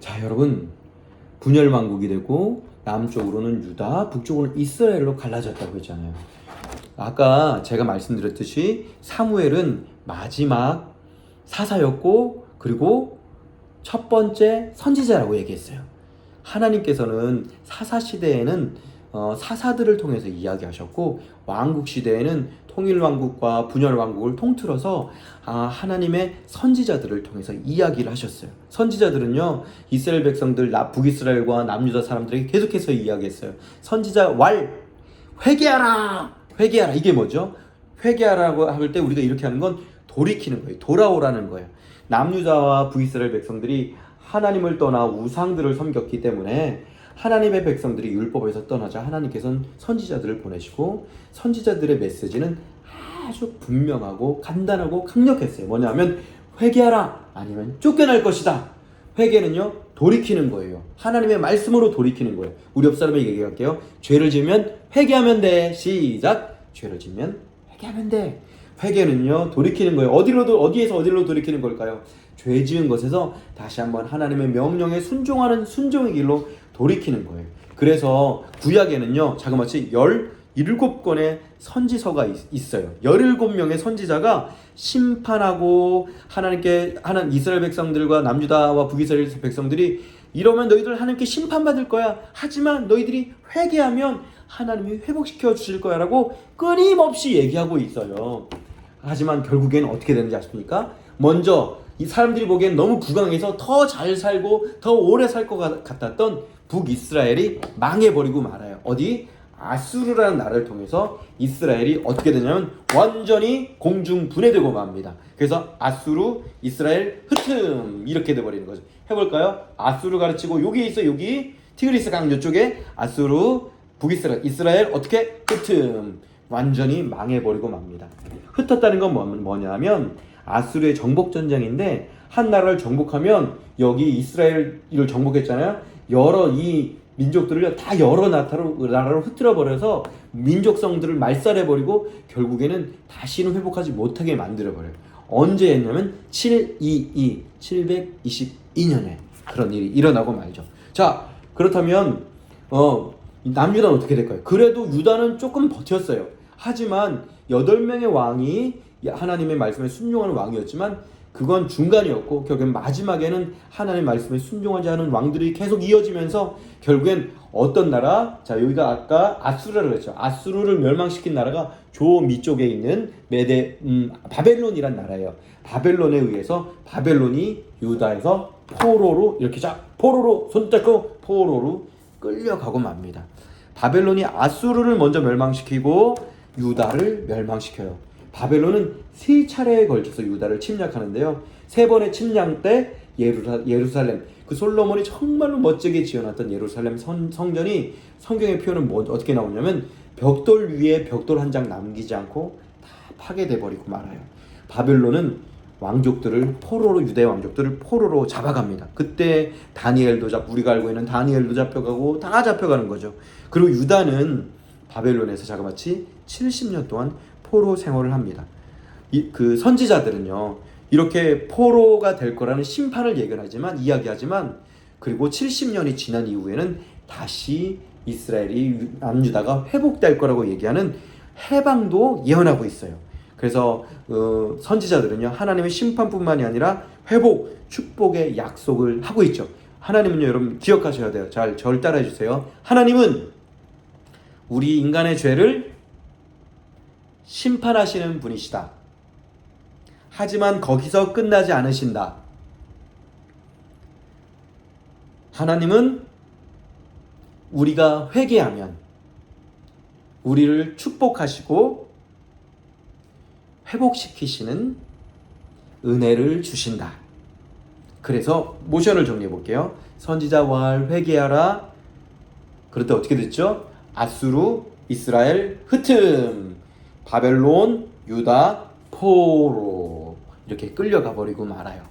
자, 여러분. 분열 왕국이 되고 남쪽으로는 유다, 북쪽으로는 이스라엘로 갈라졌다고 했잖아요. 아까 제가 말씀드렸듯이 사무엘은 마지막 사사였고 그리고 첫 번째 선지자라고 얘기했어요. 하나님께서는 사사 시대에는 어, 사사들을 통해서 이야기하셨고 왕국 시대에는 통일 왕국과 분열 왕국을 통틀어서 아, 하나님의 선지자들을 통해서 이야기를 하셨어요. 선지자들은요 이스라엘 백성들 나 북이스라엘과 남유다 사람들에게 계속해서 이야기했어요. 선지자 왈 회개하라 회개하라 이게 뭐죠? 회개하라고 할 때 우리가 이렇게 하는 건 돌이키는 거예요. 돌아오라는 거예요. 남유다와 북이스라엘 백성들이 하나님을 떠나 우상들을 섬겼기 때문에 하나님의 백성들이 율법에서 떠나자 하나님께서는 선지자들을 보내시고 선지자들의 메시지는 아주 분명하고 간단하고 강력했어요. 뭐냐면 회개하라 아니면 쫓겨날 것이다. 회개는요 돌이키는 거예요. 하나님의 말씀으로 돌이키는 거예요. 우리 옆 사람에게 얘기할게요. 죄를 지으면 회개하면 돼. 시작. 죄를 지으면 회개하면 돼. 회개는요 돌이키는 거예요. 어디로도 어디에서 어디로 돌이키는 걸까요? 죄 지은 것에서 다시 한번 하나님의 명령에 순종하는 순종의 길로 돌이키는 거예요. 그래서 구약에는요 자그마치 17권의 선지서가 있- 있어요. 17명의 선지자가 심판하고 하나님께 하는 이스라엘 백성들과 남유다와 북이스라엘 백성들이 이러면 너희들 하나님께 심판받을 거야. 하지만 너희들이 회개하면 하나님이 회복시켜 주실 거야라고 끊임없이 얘기하고 있어요. 하지만 결국에는 어떻게 되는지 아십니까? 먼저 이 사람들이 보기엔 너무 부강해서 더 잘 살고 더 오래 살 것 같았던 북이스라엘이 망해버리고 말아요. 어디? 아수르라는 나라를 통해서 이스라엘이 어떻게 되냐면 완전히 공중 분해되고 맙니다. 그래서 아수르, 이스라엘, 흩음 이렇게 돼버리는 거죠. 해볼까요? 아수르 가르치고 여기 있어 여기 티그리스 강 이쪽에 아수르, 북이스라엘, 이스라엘 어떻게 흩음 완전히 망해버리고 맙니다. 흩었다는 건 뭐- 뭐냐면 아수르의 정복 전쟁인데 한 나라를 정복하면 여기 이스라엘을 정복했잖아요. 여러 이 민족들을 다 여러 나라로, 나라로 흩뜨려 버려서 민족성들을 말살해 버리고 결국에는 다시는 회복하지 못하게 만들어 버려요. 언제 했냐면 722 722년에 그런 일이 일어나고 말죠. 자 그렇다면 어 남유다는 어떻게 될까요? 그래도 유다는 조금 버텼어요. 하지만 여덟 명의 왕이 하나님의 말씀에 순종하는 왕이었지만 그건 중간이었고 결국엔 마지막에는 하나님의 말씀에 순종하지 않은 왕들이 계속 이어지면서 결국엔 어떤 나라? 자 여기가 아까 아수르를 그랬죠. 아수르를 멸망시킨 나라가 조 밑쪽에 있는 메데 음, 바벨론이란 나라예요. 바벨론에 의해서 바벨론이 유다에서 포로로 이렇게 자 포로로 손 떼고 포로로 끌려가고 맙니다. 바벨론이 아수르를 먼저 멸망시키고 유다를 멸망시켜요. 바벨론은 세 차례에 걸쳐서 유다를 침략하는데요. 세 번의 침략 때 예루사, 예루살렘 그 솔로몬이 정말로 멋지게 지어놨던 예루살렘 선, 성전이 성경의 표현은 뭐, 어떻게 나오냐면 벽돌 위에 벽돌 한 장 남기지 않고 다 파괴돼 버리고 말아요. 바벨론은 왕족들을 포로로 유대 왕족들을 포로로 잡아갑니다. 그때 다니엘도 잡 우리가 알고 있는 다니엘도 잡혀가고 다 잡혀가는 거죠. 그리고 유다는 바벨론에서 자그마치 70년 동안 포로 생활을 합니다. 이, 그 선지자들은요 이렇게 포로가 될 거라는 심판을 예견하지만 이야기하지만 그리고 70년이 지난 이후에는 다시 이스라엘이 남유다가 회복될 거라고 얘기하는 해방도 예언하고 있어요. 그래서 어, 선지자들은요 하나님의 심판뿐만이 아니라 회복, 축복의 약속을 하고 있죠. 하나님은요 여러분 기억하셔야 돼요. 잘 절 따라해 주세요. 하나님은 우리 인간의 죄를 심판하시는 분이시다. 하지만 거기서 끝나지 않으신다. 하나님은 우리가 회개하면 우리를 축복하시고 회복시키시는 은혜를 주신다. 그래서 모션을 정리해 볼게요. 선지자 왈 회개하라. 그럴 때 어떻게 됐죠? 아수르, 이스라엘, 흩음, 바벨론, 유다, 포로 이렇게 끌려가 버리고 말아요.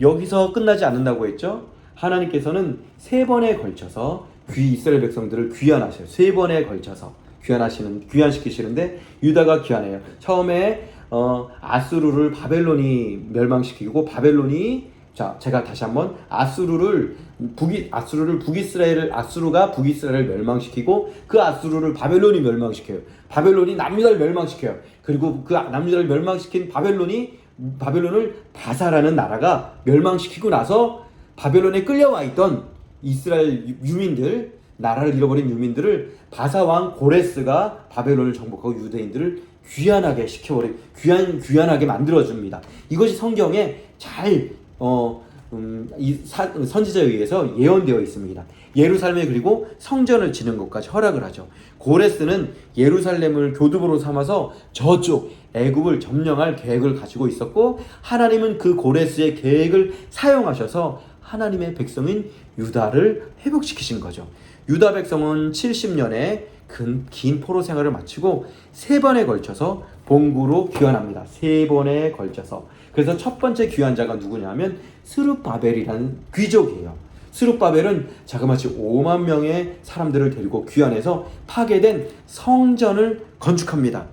여기서 끝나지 않는다고 했죠? 하나님께서는 세 번에 걸쳐서 귀 이스라엘 백성들을 귀환하셔요. 세 번에 걸쳐서 귀환하시는 귀환시키시는데 유다가 귀환해요. 처음에 어, 아수르를 바벨론이 멸망시키고 바벨론이 자 제가 다시 한번 아수르를 북이 아수르를 북이스라엘을 아수르가 북이스라엘을 멸망시키고 그 아수르를 바벨론이 멸망시켜요. 바벨론이 남유다를 멸망시켜요. 그리고 그 남유다를 멸망시킨 바벨론이 바벨론을 바사라는 나라가 멸망시키고 나서 바벨론에 끌려와 있던 이스라엘 유- 유민들 나라를 잃어버린 유민들을 바사 왕 고레스가 바벨론을 정복하고 유대인들을 귀환하게 시켜버리 귀환 귀환하게 만들어 줍니다. 이것이 성경에 잘 어, 음, 이 사- 선지자에 의해서 예언되어 있습니다. 예루살렘에 그리고 성전을 지는 것까지 허락을 하죠. 고레스는 예루살렘을 교두보로 삼아서 저쪽 애굽을 점령할 계획을 가지고 있었고 하나님은 그 고레스의 계획을 사용하셔서 하나님의 백성인 유다를 회복시키신 거죠. 유다 백성은 70년의 긴, 긴 포로 생활을 마치고 세 번에 걸쳐서 본구로 귀환합니다. 세 번에 걸쳐서. 그래서 첫 번째 귀환자가 누구냐면 스룹바벨이라는 귀족이에요. 스룹바벨은 자그마치 5만 명의 사람들을 데리고 귀환해서 파괴된 성전을 건축합니다.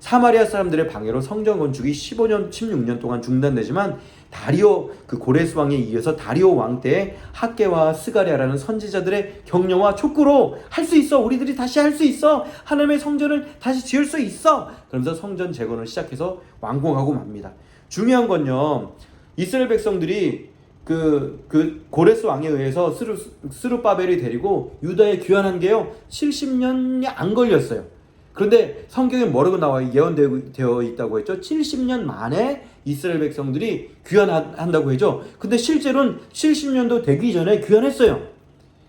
사마리아 사람들의 방해로 성전 건축이 15년, 16년 동안 중단되지만 다리오 그 고레스 왕에 이어서 다리오 왕 때에 학계와 스가리아라는 선지자들의 격려와 촉구로 할 수 있어 우리들이 다시 할 수 있어 하나님의 성전을 다시 지을 수 있어 그러면서 성전 재건을 시작해서 완공하고 맙니다. 중요한 건요 이스라엘 백성들이 그, 그 고레스 왕에 의해서 스루, 스루바벨이 데리고 유다에 귀환한 게요 70년이 안 걸렸어요. 그런데 성경에 뭐라고 나와 예언되어 있다고 했죠? 70년 만에 이스라엘 백성들이 귀환한다고 했죠. 근데 실제로는 70년도 되기 전에 귀환했어요.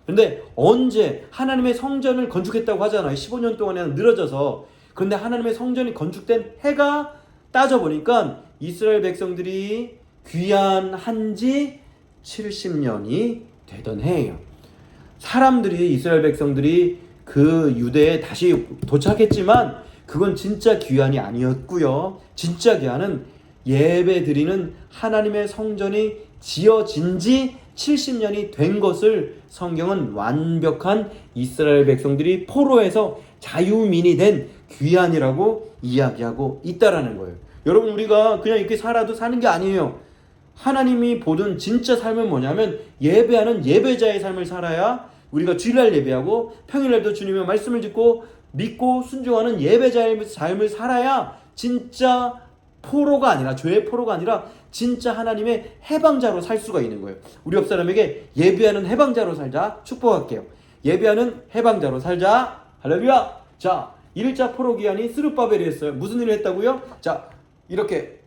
근데 언제 하나님의 성전을 건축했다고 하잖아요. 15년 동안에 늘어져서. 그런데 하나님의 성전이 건축된 해가 따져보니까 이스라엘 백성들이 귀환한 지 70년이 되던 해예요. 사람들이 이스라엘 백성들이 그 유대에 다시 도착했지만 그건 진짜 귀환이 아니었고요. 진짜 귀환은 예배 드리는 하나님의 성전이 지어진 지 70년이 된 것을 성경은 완벽한 이스라엘 백성들이 포로에서 자유민이 된 귀환이라고 이야기하고 있다라는 거예요. 여러분 우리가 그냥 이렇게 살아도 사는 게 아니에요. 하나님이 보던 진짜 삶은 뭐냐면 예배하는 예배자의 삶을 살아야 우리가 주일날 예배하고 평일날도 주님의 말씀을 듣고 믿고 순종하는 예배자의 삶을 살아야 진짜 포로가 아니라 죄의 포로가 아니라 진짜 하나님의 해방자로 살 수가 있는 거예요. 우리 옆 사람에게 예배하는 해방자로 살자 축복할게요. 예배하는 해방자로 살자. 할렐루야. 자, 1차 포로 기한이 스룹바벨이 했어요. 무슨 일을 했다고요? 자, 이렇게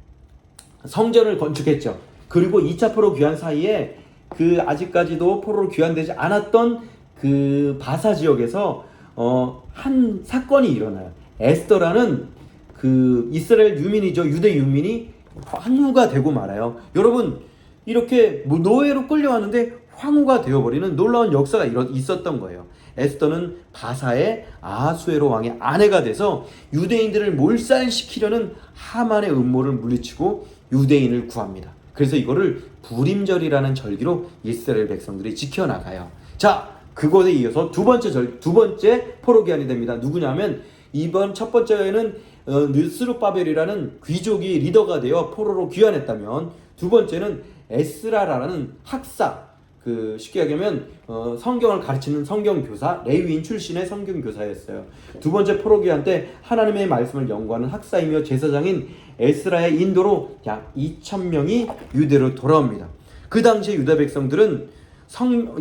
성전을 건축했죠. 그리고 2차 포로 귀환 사이에 그 아직까지도 포로로 귀환되지 않았던 그 바사 지역에서 어, 한 사건이 일어나요. 에스더라는 그 이스라엘 유민이죠. 유대 유민이 황후가 되고 말아요. 여러분 이렇게 뭐 노예로 끌려왔는데 황후가 되어버리는 놀라운 역사가 있었던 거예요. 에스더는 바사의 아수에로 왕의 아내가 돼서 유대인들을 몰살시키려는 하만의 음모를 물리치고 유대인을 구합니다. 그래서 이거를 부림절이라는 절기로 이스라엘 백성들이 지켜나가요. 자, 그것에 이어서 두 번째 절, 두 번째 포로기한이 됩니다. 누구냐면 이번 첫 번째는 어, 느스루바벨이라는 귀족이 리더가 되어 포로로 귀환했다면 두 번째는 에스라라는 학사 그 쉽게 얘기하면 어, 성경을 가르치는 성경 교사 레위인 출신의 성경 교사였어요. 두 번째 포로기한 때 하나님의 말씀을 연구하는 학사이며 제사장인 에스라의 인도로 약 2천 명이 유대로 돌아옵니다. 그 당시에 유다 백성들은 성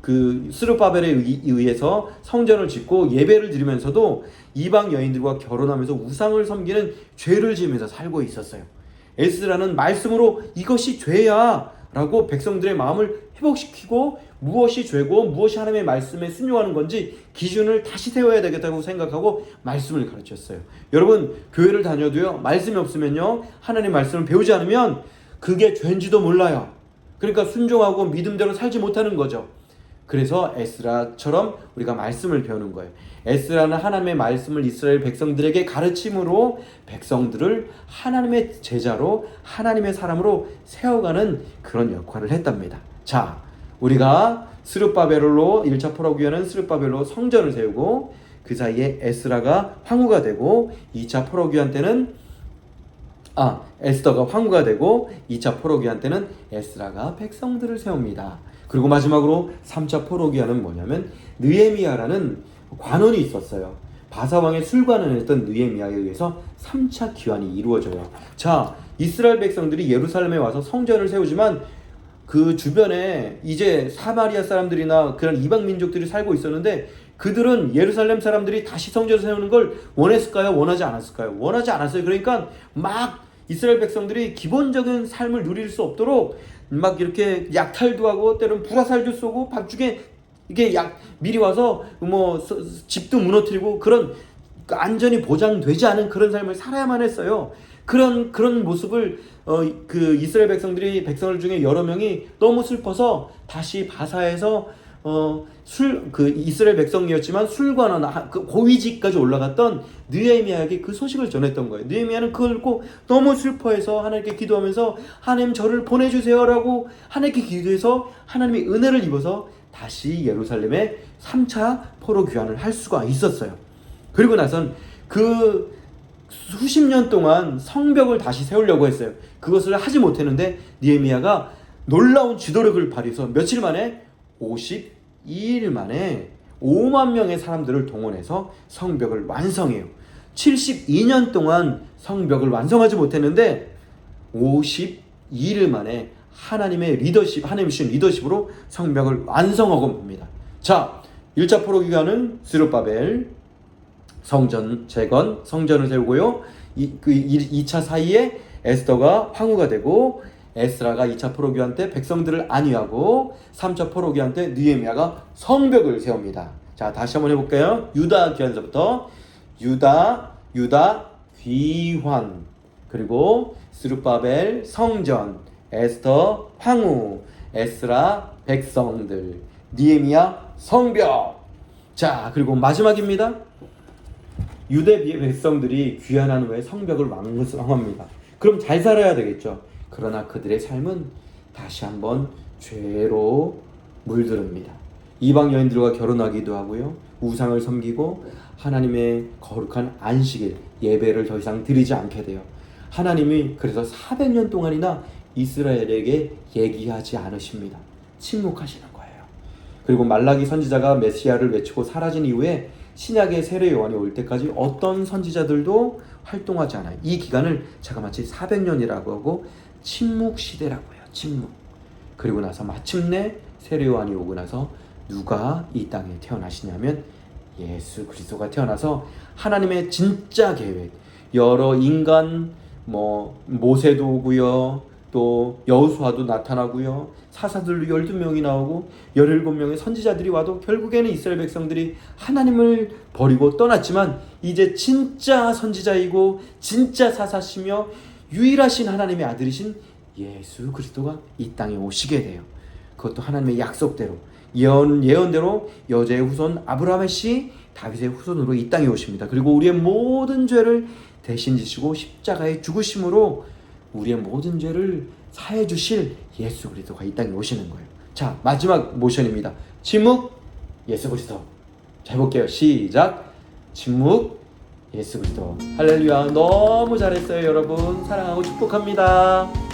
그 스루바벨에 의- 의해서 성전을 짓고 예배를 드리면서도 이방 여인들과 결혼하면서 우상을 섬기는 죄를 지으면서 살고 있었어요. 에스라는 말씀으로 이것이 죄야라고 백성들의 마음을 회복시키고 무엇이 죄고 무엇이 하나님의 말씀에 순종하는 건지 기준을 다시 세워야 되겠다고 생각하고 말씀을 가르쳤어요. 여러분 교회를 다녀도요 말씀이 없으면요 하나님 말씀을 배우지 않으면 그게 죄인지도 몰라요. 그러니까 순종하고 믿음대로 살지 못하는 거죠. 그래서 에스라처럼 우리가 말씀을 배우는 거예요. 에스라는 하나님의 말씀을 이스라엘 백성들에게 가르침으로 백성들을 하나님의 제자로 하나님의 사람으로 세워가는 그런 역할을 했답니다. 자, 우리가 스룹바벨로 1차 포로기에는 스룹바벨로 성전을 세우고 그 사이에 에스라가 황후가 되고 2차 포로기한 때는 아 에스더가 황후가 되고 2차 포로기한 때는 에스라가 백성들을 세웁니다. 그리고 마지막으로 3차 포로기한은 뭐냐면 느에미아라는 관원이 있었어요. 바사왕의 술관을 했던 느에미아에 의해서 3차 기환이 이루어져요. 자, 이스라엘 백성들이 예루살렘에 와서 성전을 세우지만 그 주변에 이제 사마리아 사람들이나 그런 이방 민족들이 살고 있었는데 그들은 예루살렘 사람들이 다시 성전을 세우는 걸 원했을까요? 원하지 않았을까요? 원하지 않았어요. 그러니까 막 이스라엘 백성들이 기본적인 삶을 누릴 수 없도록 막 이렇게 약탈도 하고 때로는 불화살도 쏘고 밤중에 이게 약 미리 와서 뭐 서- 집도 무너뜨리고 그런 그 안전이 보장되지 않은 그런 삶을 살아야만 했어요. 그런 그런 모습을 어 그 이스라엘 백성들이 백성들 중에 여러 명이 너무 슬퍼서 다시 바사에서 어 술 그 이스라엘 백성이었지만 술관원 하- 그 고위직까지 올라갔던 느헤미야에게 그 소식을 전했던 거예요. 느헤미야는 그걸 듣고 너무 슬퍼해서 하나님께 기도하면서 하나님 저를 보내주세요라고 하나님께 기도해서 하나님의 은혜를 입어서 다시 예루살렘에 3차 포로 귀환을 할 수가 있었어요. 그리고 나선 그 수십 년 동안 성벽을 다시 세우려고 했어요. 그것을 하지 못했는데 니에미아가 놀라운 지도력을 발휘해서 며칠 만에 52일 만에 5만 명의 사람들을 동원해서 성벽을 완성해요. 72년 동안 성벽을 완성하지 못했는데 52일 만에 하나님의 리더십, 하나님 주신 리더십으로 성벽을 완성하고 봅니다. 자, 1차 포로 기간은 스루바벨, 성전 재건, 성전을 세우고요. 이, 그 2차 사이에 에스더가 황후가 되고 에스라가 2차 포로기한 때 백성들을 안위하고 3차 포로기한 때 느헤미야가 성벽을 세웁니다. 자, 다시 한번 해볼게요. 유다 기한서부터 유다, 유다 귀환 그리고 스루바벨 성전, 에스더 황후, 에스라 백성들, 니에미야 성벽. 자, 그리고 마지막입니다. 유대 백성들이 귀환한 후에 성벽을 완성합니다. 그럼 잘 살아야 되겠죠. 그러나 그들의 삶은 다시 한번 죄로 물들습니다. 이방 여인들과 결혼하기도 하고요. 우상을 섬기고 하나님의 거룩한 안식일 예배를 더 이상 드리지 않게 돼요. 하나님이 그래서 400년 동안이나 이스라엘에게 얘기하지 않으십니다. 침묵하시는 거예요. 그리고 말라기 선지자가 메시아를 외치고 사라진 이후에 신약의 세례 요한이 올 때까지 어떤 선지자들도 활동하지 않아요. 이 기간을 제가 마치 400년이라고 하고 침묵 시대라고 해요. 침묵. 그리고 나서 마침내 세례 요한이 오고 나서 누가 이 땅에 태어나시냐면 예수 그리스도가 태어나서 하나님의 진짜 계획 여러 인간 뭐 모세도 오고요. 또 여호수아도 나타나고요. 사사들도 12명이 나오고 17명의 선지자들이 와도 결국에는 이스라엘 백성들이 하나님을 버리고 떠났지만 이제 진짜 선지자이고 진짜 사사시며 유일하신 하나님의 아들이신 예수 그리스도가 이 땅에 오시게 돼요. 그것도 하나님의 약속대로 예언 예언대로 여자의 후손 아브라함의 씨 다윗의 후손으로 이 땅에 오십니다. 그리고 우리의 모든 죄를 대신 지시고 십자가에 죽으심으로 우리의 모든 죄를 사해 주실 예수 그리스도가 이 땅에 오시는 거예요. 자, 마지막 모션입니다. 침묵 예수 그리스도. 자, 해볼게요. 시작. 침묵 예수 그리스도. 할렐루야. 너무 잘했어요, 여러분. 사랑하고 축복합니다.